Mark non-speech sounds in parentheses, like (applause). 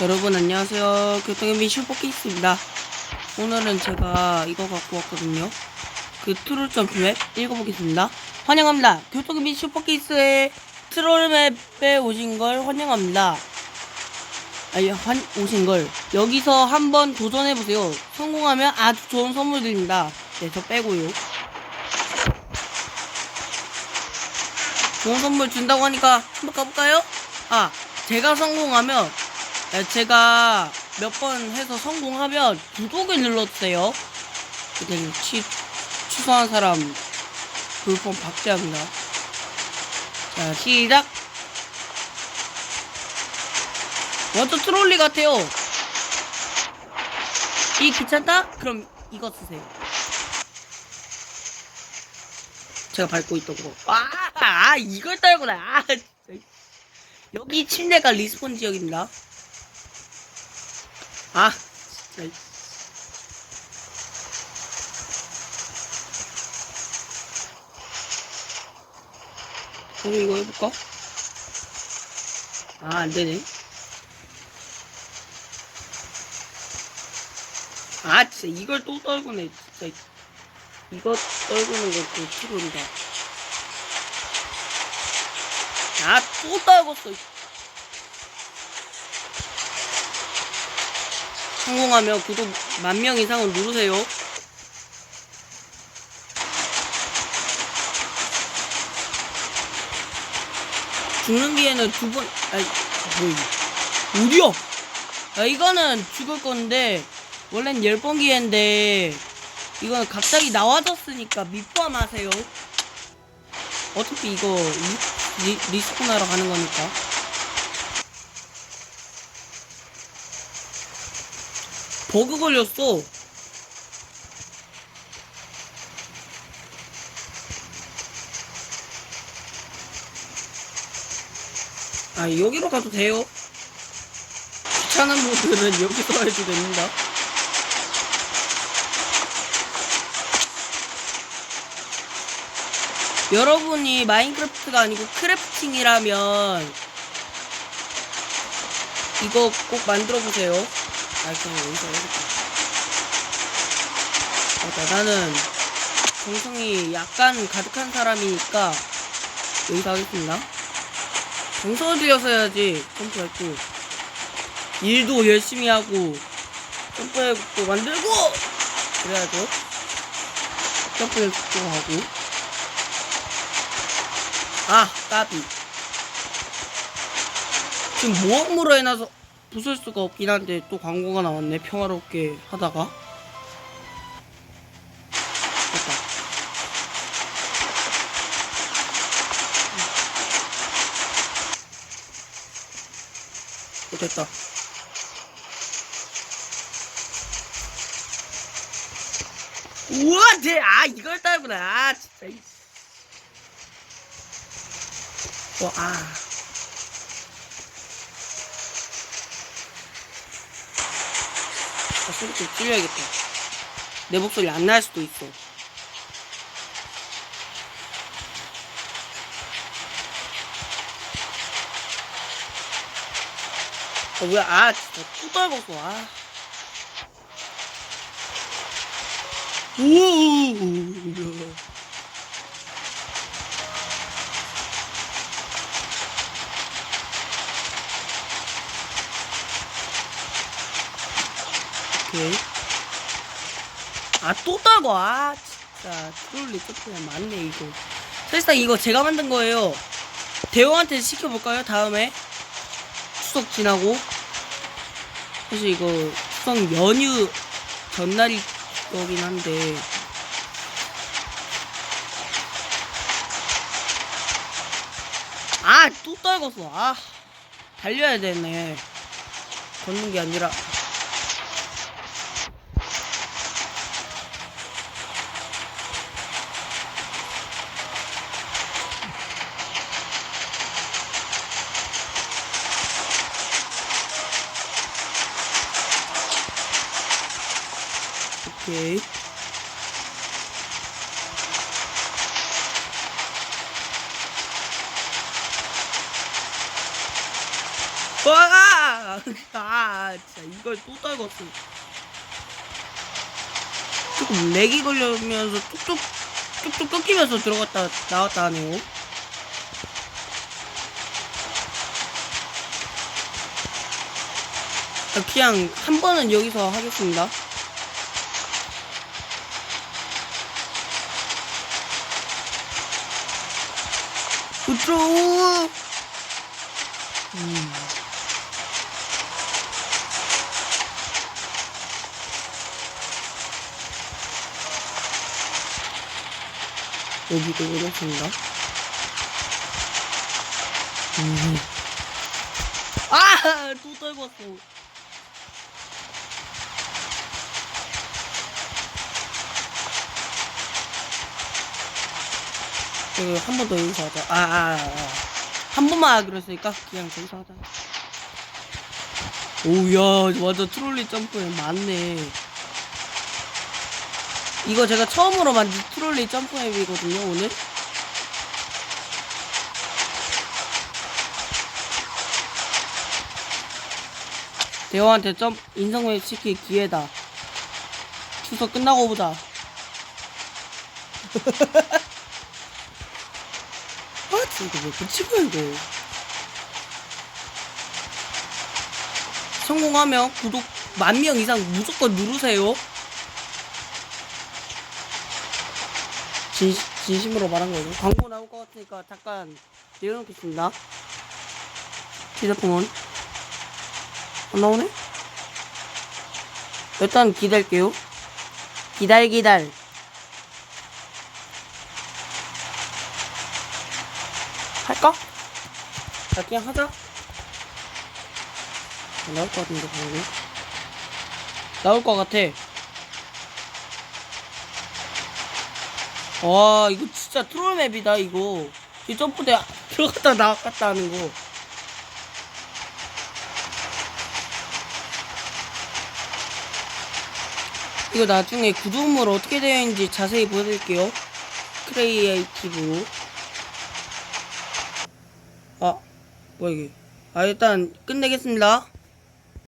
여러분 안녕하세요. 교통의 슈퍼케이스입니다. 오늘은 제가 이거 갖고 왔거든요. 그 트롤 점프맵 읽어보겠습니다. 환영합니다. 교통의 슈퍼케이스의 트롤 맵에 오신 걸 환영합니다. 아니, 환, 오신 걸. 여기서 한번 도전해보세요. 성공하면 아주 좋은 선물 드립니다. 네, 저 빼고요. 좋은 선물 준다고 하니까 한번 가볼까요? 아, 제가 성공하면 네, 제가 몇 번 해서 성공하면 구독을 눌러주세요. 그때 취, 취소한 사람 불법 박제합니다. 자, 시작! 완전 트롤리 같아요. 이 귀찮다? 그럼 이거 쓰세요. 제가 밟고 있던 거. 아, 아 이걸 떨구나. 아. 여기 침대가 리스폰 지역입니다. 아, 진짜. 그럼 이거 해볼까? 아, 안 되네. 아, 진짜 이걸 또 떨구네. 진짜. 이거 떨구는 것도 트롤이다. 아, 또 떨궜어. 성공하면 구독 만 명 이상을 누르세요. 죽는 기회는 두 번, 아이, 뭐. 어디야? 야, 이거는 죽을 건데, 원래는 열 번 기회인데, 이거는 갑자기 나와졌으니까 밑포함 하세요. 어차피 이거 리, 리, 리스폰하러 가는 거니까. 버그 걸렸어. 아, 여기로 가도 돼요. 귀찮은 분들은 여기서 해도 됩니다. 여러분이 마인크래프트가 아니고 크래프팅이라면 이거 꼭 만들어 보세요. 아, 그냥 여기서 해볼게. 맞다, 나는 정성이 약간 가득한 사람이니까 여기서 하겠습니다. 정성을 들여서 해야지 점프할 때 일도 열심히 하고 점프해도 만들고 그래야죠. 점프를 또 하고 아 까비 지금 모험으로 해놔서 부술 수가 없긴 한데 또 광고가 나왔네 평화롭게 하다가. 됐다. 어, 됐다. 우와 쟤아 이걸 따구나. 아 진짜. 이 와, 아. 아, 소리 좀 줄여야겠다. 내 목소리 안 날 수도 있어. 어, 뭐야, 아, 진짜 또 떨궜어, 아. 우우우우. 오케이. 아, 또 떨고, 아, 진짜. 트롤리 끝에 맞네, 이거. 사실상 이거 제가 만든 거예요. 대호한테 시켜볼까요, 다음에? 추석 지나고. 사실 이거 추석 연휴 전날이 거긴 한데. 아, 또 떨궜어. 아, 달려야 되네. 걷는 게 아니라. 오케이. 와! 아! 아, 진짜 이걸 또 떨궜어. 조금 렉이 걸리면서 뚝뚝, 뚝뚝 끊기면서 들어갔다, 나왔다 하네요. 자, 그냥 한 번은 여기서 하겠습니다. 그쪽! 음. 여기도 그렇습니다. 음. 아! 또 떨궜어. 한 번더 여기서 하자. 아, 아, 아. 한 번만 하기로 했으니까 그냥 저기서 하자. 오야 완전 트롤리 점프에 맞네. 이거 제가 처음으로 만든 트롤리 점프 앱이거든요 오늘. 대호한테 점 인성맵 시킬 기회다. 추석 끝나고 보자. (laughs) 아, 진짜 왜 붙이고 이거. 성공하면 구독 만 명 이상 무조건 누르세요. 진, 진심으로 말한 거죠. 광고 나올 것 같으니까 잠깐 내려놓겠습니다. 휴대폰 안 나오네? 일단 기다릴게요. 기다려. 할까? 자, 그냥 하자. 아, 나올 것 같은데, 방금. 나올 것 같아. 와, 이거 진짜 트롤맵이다, 이거. 이 점프대 (laughs) 들어갔다 나갔다 하는 거. 이거 나중에 구조물 어떻게 되어 있는지 자세히 보여드릴게요. 크리에이티브. 아, 뭐야 이게. 아, 일단 끝내겠습니다.